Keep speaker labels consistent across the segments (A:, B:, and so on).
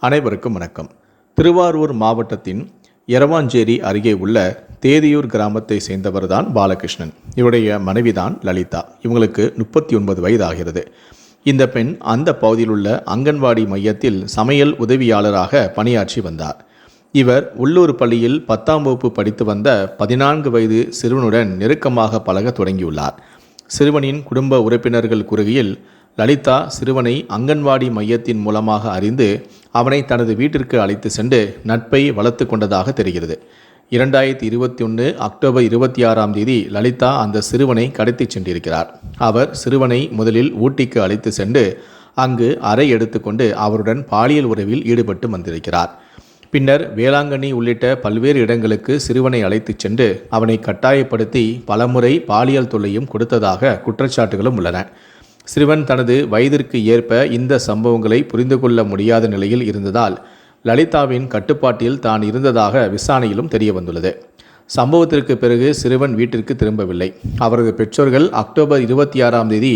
A: அனைவருக்கும் வணக்கம். திருவாரூர் மாவட்டத்தின் எரவாஞ்சேரி அருகே உள்ள தேதியூர் கிராமத்தை சேர்ந்தவர்தான் பாலகிருஷ்ணன். இவருடைய மனைவிதான் லலிதா. இவங்களுக்கு முப்பத்தி ஒன்பது வயது ஆகிறது இந்த பெண் அந்த பகுதியில் உள்ள அங்கன்வாடி மையத்தில் சமையல் உதவியாளராக பணியாற்றி வந்தார். இவர் உள்ளூர் பள்ளியில் பத்தாம் வகுப்பு படித்து வந்த பதினான்கு வயது சிறுவனுடன் நெருக்கமாக பழக தொடங்கியுள்ளார். சிறுவனின் குடும்ப உறுப்பினர்கள் கூறுகையில் லலிதா சிறுவனை அங்கன்வாடி மையத்தின் மூலமாக அறிந்து அவனை தனது வீட்டிற்கு அழைத்து சென்று நட்பை வளர்த்து கொண்டதாக தெரிகிறது. இரண்டாயிரத்தி இருபத்தி ஒன்று அக்டோபர் இருபத்தி ஆறாம் தேதி லலிதா அந்த சிறுவனை கடத்திச் சென்றிருக்கிறார். அவர் சிறுவனை முதலில் ஊட்டிக்கு அழைத்து சென்று அங்கு அறை எடுத்துக்கொண்டு அவருடன் பாலியல் உறவில் ஈடுபட்டு வந்திருக்கிறார். பின்னர் வேளாங்கண்ணி உள்ளிட்ட பல்வேறு இடங்களுக்கு சிறுவனை அழைத்துச் சென்று அவனை கட்டாயப்படுத்தி பலமுறை பாலியல் தொல்லையும் கொடுத்ததாக குற்றச்சாட்டுகளும் உள்ளன. சிறுவன் தனது வயதிற்கு ஏற்ப இந்த சம்பவங்களை புரிந்து கொள்ள முடியாத நிலையில் இருந்ததால் லலிதாவின் கட்டுப்பாட்டில் தான் இருந்ததாக விசாரணையிலும் தெரிய வந்துள்ளது சம்பவத்திற்கு பிறகு சிறுவன் வீட்டிற்கு திரும்பவில்லை. அவரது பெற்றோர்கள் அக்டோபர் இருபத்தி ஆறாம் தேதி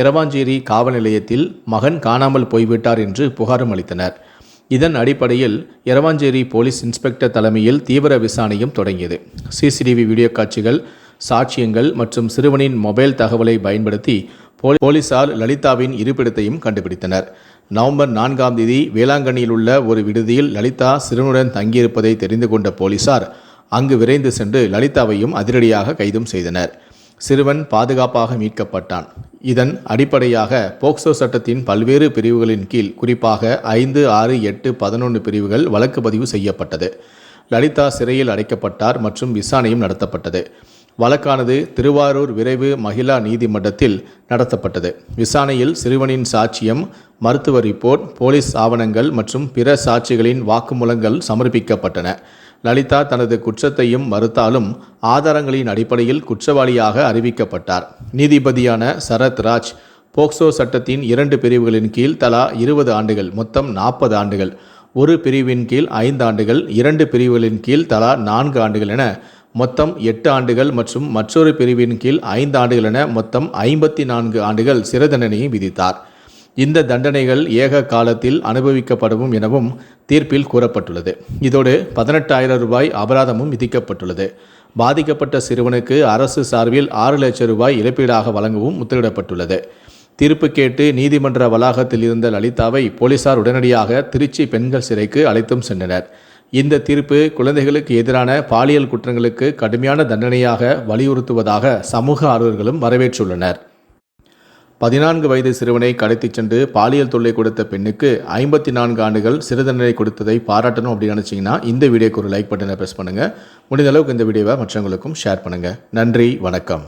A: இரவாஞ்சேரி காவல் நிலையத்தில் மகன் காணாமல் போய்விட்டார் என்று புகாரும் அளித்தனர். இதன் அடிப்படையில் எரவாஞ்சேரி போலீஸ் இன்ஸ்பெக்டர் தலைமையில் தீவிர விசாரணையும் தொடங்கியது. சிசிடிவி வீடியோ காட்சிகள் சாட்சியங்கள் மற்றும் சிறுவனின் மொபைல் தகவலை பயன்படுத்தி போலீசார் லலிதாவின் இருப்பிடத்தையும் கண்டுபிடித்தனர். நவம்பர் நான்காம் தேதி வேளாங்கண்ணியில் உள்ள ஒரு விடுதியில் லலிதா சிறுவனுடன் தங்கியிருப்பதை தெரிந்து கொண்ட போலீசார் அங்கு விரைந்து சென்று லலிதாவையும் அதிரடியாக கைதும் செய்தனர். சிறுவன் பாதுகாப்பாக மீட்கப்பட்டான். இதன் அடிப்படையாக போக்சோ சட்டத்தின் பல்வேறு பிரிவுகளின் கீழ் குறிப்பாக ஐந்து ஆறு எட்டு பதினொன்று பிரிவுகள் வழக்கு பதிவு செய்யப்பட்டது. லலிதா சிறையில் அடைக்கப்பட்டார் மற்றும் விசாரணையும் நடத்தப்பட்டது. வழக்கானது திருவாரூர் விரைவு மகிழா நீதிமன்றத்தில் நடத்தப்பட்டது. விசாரணையில் சிறுவனின் சாட்சியம் மருத்துவ ரிப்போர்ட் போலீஸ் ஆவணங்கள் மற்றும் பிற சாட்சிகளின் வாக்குமூலங்கள் சமர்ப்பிக்கப்பட்டன. லலிதா தனது குற்றத்தையும் மறுத்தாலும் ஆதாரங்களின் அடிப்படையில் குற்றவாளியாக அறிவிக்கப்பட்டார். நீதிபதியான சரத் ராஜ் போக்சோ சட்டத்தின் இரண்டு பிரிவுகளின் கீழ் தலா இருபது ஆண்டுகள் மொத்தம் நாற்பது ஆண்டுகள். ஒரு பிரிவின் கீழ் ஐந்து ஆண்டுகள் இரண்டு பிரிவுகளின் கீழ் தலா நான்கு ஆண்டுகள் என மொத்தம் எட்டு ஆண்டுகள் மற்றும் மற்றொரு பிரிவின் கீழ் ஐந்து ஆண்டுகள் என மொத்தம் ஐம்பத்தி நான்கு ஆண்டுகள் சிறை தண்டனையை விதித்தார். இந்த தண்டனைகள் ஏக காலத்தில் அனுபவிக்கப்படவும் எனவும் தீர்ப்பில் கூறப்பட்டுள்ளது. இதோடு பதினெட்டாயிரம் ரூபாய் அபராதமும் விதிக்கப்பட்டுள்ளது. பாதிக்கப்பட்ட சிறுவனுக்கு அரசு சார்பில் ஆறு லட்சம் ரூபாய் இழப்பீடாக வழங்கவும் உத்தரவிடப்பட்டுள்ளது. தீர்ப்பு கேட்டு நீதிமன்ற வளாகத்தில் இருந்த லலிதாவை போலீசார் உடனடியாக திருச்சி பெண்கள் சிறைக்கு அழைத்தும் சென்றனர். இந்த தீர்ப்பு குழந்தைகளுக்கு எதிரான பாலியல் குற்றங்களுக்கு கடுமையான தண்டனையாக வலியுறுத்துவதாக சமூக ஆர்வலர்களும் வரவேற்றுள்ளனர். பதினான்கு வயது சிறுவனை கடத்திச் சென்று பாலியல் தொல்லை கொடுத்த பெண்ணுக்கு ஐம்பத்தி நான்கு ஆண்டுகள் சிறு தண்டனை கொடுத்ததை பாராட்டணும் அப்படின்னு நினச்சிங்கன்னா இந்த வீடியோக்கு ஒரு லைக் பட்டனை ப்ரெஸ் பண்ணுங்கள் முடிந்த அளவுக்கு இந்த வீடியோவை மற்றவங்களுக்கும் ஷேர் பண்ணுங்கள் நன்றி வணக்கம்.